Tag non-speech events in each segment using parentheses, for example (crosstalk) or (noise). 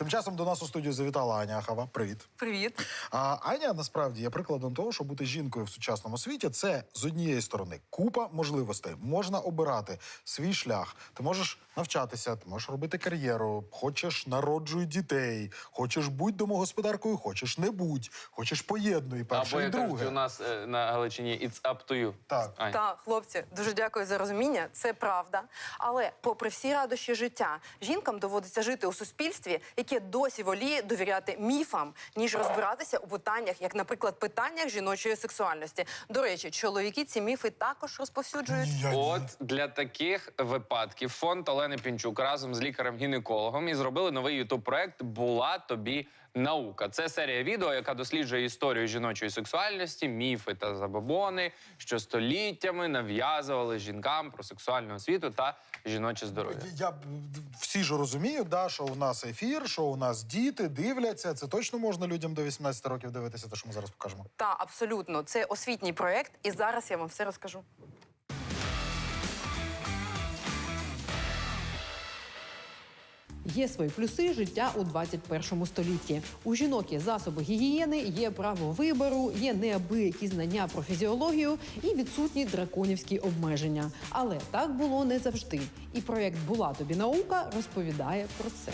Тим часом до нас у студію завітала Аня Ахава. Привіт. Привіт. А Аня насправді є прикладом того, що бути жінкою в сучасному світі це з однієї сторони купа можливостей. Можна обирати свій шлях. Ти можеш навчатися, ти можеш робити кар'єру, хочеш народжуй дітей, хочеш будь домогосподаркою, хочеш не будь, хочеш поєднуй перше Або і як кажуть, у нас е, на Галичині it's up to you. Так. Ань. Так, хлопці, дуже дякую за розуміння. Це правда. Але, попри всі радощі життя, жінкам доводиться жити у суспільстві, яке досі воліє довіряти міфам, ніж розбиратися у питаннях, як, наприклад, питаннях жіночої сексуальності. До речі, чоловіки ці міфи також розповсюджують. От для таких випадків фонд Олени Пінчук разом з лікарем-гінекологом і зробили новий ютуб проект Була тобі наука. Це серія відео, яка досліджує історію жіночої сексуальності, міфи та забобони, що століттями нав'язували жінкам про сексуальну освіту та жіноче здоров'я. Я всі ж розуміють, да, що у нас ефір, що у нас діти дивляться. Це точно можна людям до 18 років дивитися, те, що ми зараз покажемо. Та абсолютно, це освітній проєкт, і зараз я вам все розкажу. Є свої плюси життя у 21 столітті. У жінок є засоби гігієни, є право вибору, є неабиякі знання про фізіологію і відсутні драконівські обмеження. Але так було не завжди. І проєкт Була тобі наука розповідає про це.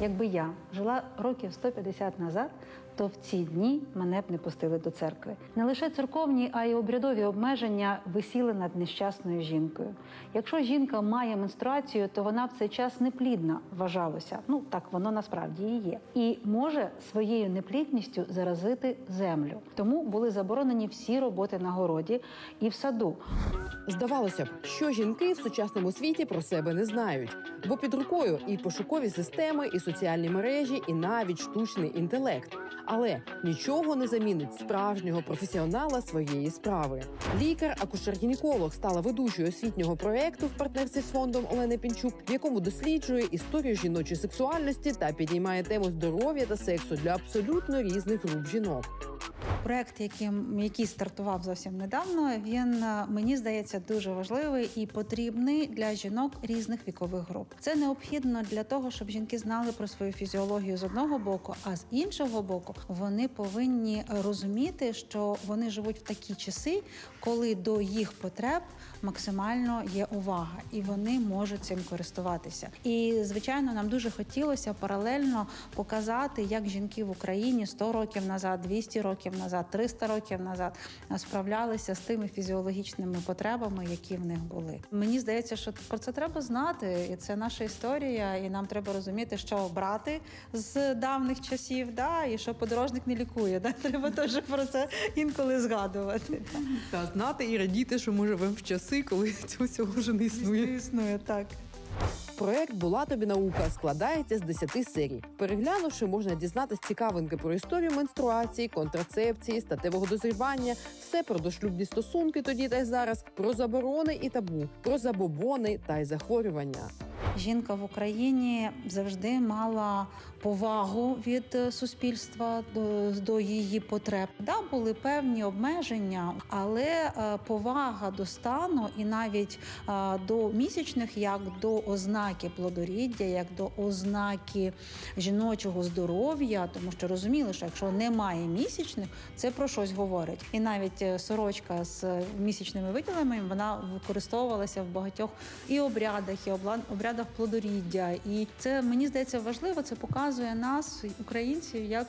Якби я жила років 150 назад, то в ці дні мене б не пустили до церкви. Не лише церковні, а й обрядові обмеження висіли над нещасною жінкою. Якщо жінка має менструацію, то вона в цей час неплідна, вважалося. Ну так воно насправді і є. І може своєю неплідністю заразити землю. Тому були заборонені всі роботи на городі і в саду. Здавалося б, що жінки в сучасному світі про себе не знають, бо під рукою і пошукові системи, і соціальні мережі, і навіть штучний інтелект. Але нічого не замінить справжнього професіонала своєї справи. Лікар, акушер-гінеколог стала ведучою освітнього проекту в партнерстві з фондом Олени Пінчук, в якому досліджує історію жіночої сексуальності та підіймає тему здоров'я та сексу для абсолютно різних груп жінок. Проект, яким який стартував зовсім недавно, він е, мені здається дуже важливий і потрібний для жінок різних вікових груп. Це необхідно для того, щоб жінки знали про свою фізіологію з одного боку, а з іншого боку, вони повинні розуміти, що вони живуть в такі часи, коли до їх потреб максимально є увага, і вони можуть цим користуватися. І звичайно, нам дуже хотілося паралельно показати, як жінки в Україні 100 років назад, 200 років назад, 300 років назад справлялися з тими фізіологічними потребами, які в них були. Мені здається, що про це треба знати, і це наша історія, і нам треба розуміти, що брати з давних часів, да, і що подорожник не лікує. Да? (laughs) Треба теж про це інколи згадувати. Та знати і радіти, що ми живемо в часи, коли (laughs) цього всього вже не існує. Існує так. Проект Була тобі наука складається з 10 серій. Переглянувши, можна дізнатися цікавинки про історію менструації, контрацепції, статевого дозрівання, все про дошлюбні стосунки тоді та й зараз, про заборони і табу, про забобони та й захворювання. Жінка в Україні завжди мала повагу від е, суспільства до, до її потреб. Да, були певні обмеження, але е, повага до стану і навіть е, до місячних, як до ознаки плодоріддя, як до ознаки жіночого здоров'я, тому що розуміли, що якщо немає місячних, це про щось говорить. І навіть сорочка з місячними виділами вона використовувалася в багатьох і обрядах, і обла- обрядах плодоріддя. І це мені здається важливо. Це показує нас, українців, як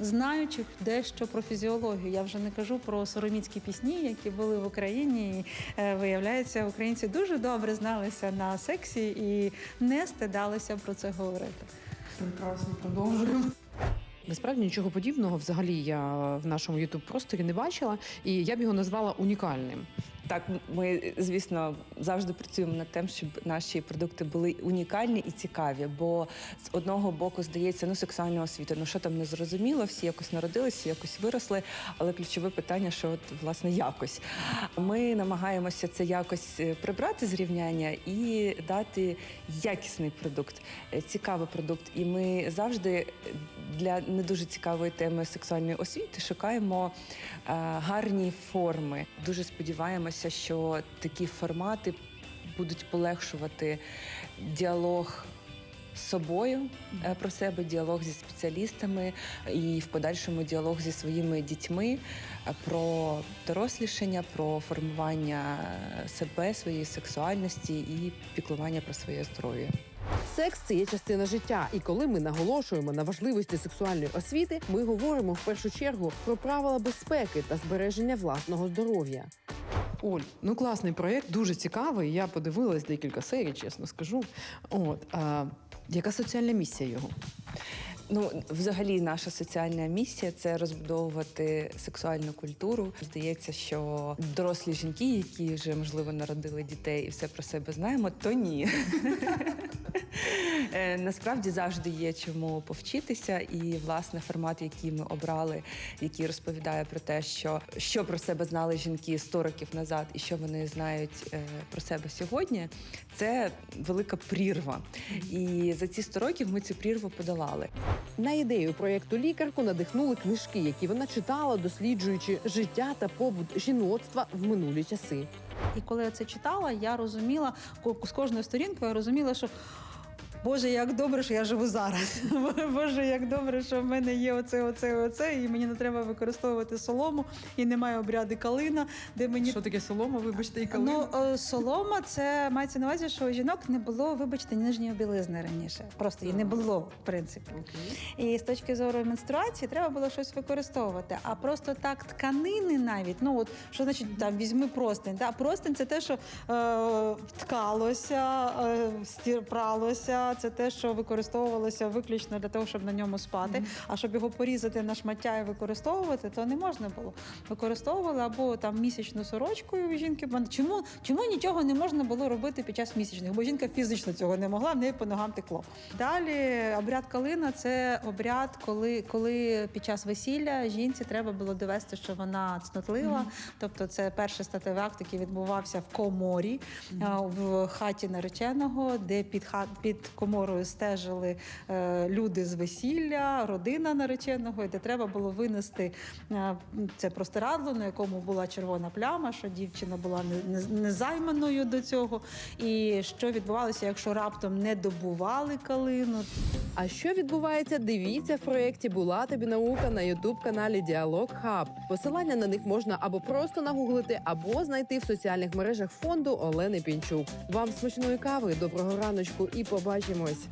знаючих дещо про фізіологію. Я вже не кажу про сороміцькі пісні, які були в Україні. І, е, виявляється, українці дуже добре зналися на сексі і не стидалися про це говорити. Прекрасно продовжуємо. Насправді нічого подібного взагалі я в нашому ютуб просторі не бачила, і я б його назвала унікальним. Так, ми, звісно, завжди працюємо над тим, щоб наші продукти були унікальні і цікаві. Бо з одного боку здається, ну сексуальна освіта, ну що там не зрозуміло, всі якось народилися, якось виросли. Але ключове питання, що от власне якось. Ми намагаємося це якось е, прибрати з рівняння і дати якісний продукт, е, цікавий продукт. І ми завжди для не дуже цікавої теми сексуальної освіти шукаємо е, гарні форми. Дуже сподіваємося, що такі формати будуть полегшувати діалог з собою е, про себе, діалог зі спеціалістами і в подальшому діалог зі своїми дітьми е, про дорослішання, про формування себе, своєї сексуальності і піклування про своє здоров'я. Секс це є частина життя, і коли ми наголошуємо на важливості сексуальної освіти, ми говоримо в першу чергу про правила безпеки та збереження власного здоров'я. Оль, ну класний проєкт, дуже цікавий. Я подивилась декілька серій, чесно скажу. От а, яка соціальна місія його? Ну, взагалі, наша соціальна місія це розбудовувати сексуальну культуру. Здається, що дорослі жінки, які вже можливо народили дітей і все про себе знаємо, то ні. Е, Насправді завжди є чому повчитися, і власне формат, який ми обрали, який розповідає про те, що, що про себе знали жінки 100 років назад, і що вони знають е, про себе сьогодні, це велика прірва. І за ці 100 років ми цю прірву подолали. На ідею проєкту лікарку надихнули книжки, які вона читала, досліджуючи життя та побут жіноцтва в минулі часи. І коли я це читала, я розуміла з кожною сторінкою, я розуміла, що. Боже, як добре, що я живу зараз. (laughs) Боже, як добре, що в мене є оце, оце, оце, і мені не треба використовувати солому, і немає обряди калина, де мені Що таке солома? Вибачте, і калина? Ну, е, солома це мається на увазі, що у жінок не було, вибачте, нижньої білизни раніше. Просто її не було, в принципі. Окей. І з точки зору менструації треба було щось використовувати. А просто так тканини навіть, ну от що значить там візьми простень. Та простень це те, що е, ткалося, е, стір- пралося, це те, що використовувалося виключно для того, щоб на ньому спати. А щоб його порізати на шмаття і використовувати, то не можна було. Використовували або там місячну сорочкою у жінки. Чому, чому нічого не можна було робити під час місячних? Бо жінка фізично цього не могла, в неї по ногам текло. Далі обряд калина це обряд, коли, коли під час весілля жінці треба було довести, що вона цнотлива. Тобто, це перший статевий акт, який відбувався в коморі а, в хаті нареченого, де під ха- під коморою стежили е, люди з весілля, родина нареченого, і де треба було винести е, це простирадло, на якому була червона пляма, що дівчина була не- не- незайманою до цього. І що відбувалося, якщо раптом не добували калину, А що відбувається? Дивіться в проєкті Була тобі наука на ютуб каналі Діалог Хаб. Посилання на них можна або просто нагуглити, або знайти в соціальних мережах фонду Олени Пінчук. Вам смачної кави, доброго раночку і побачимось.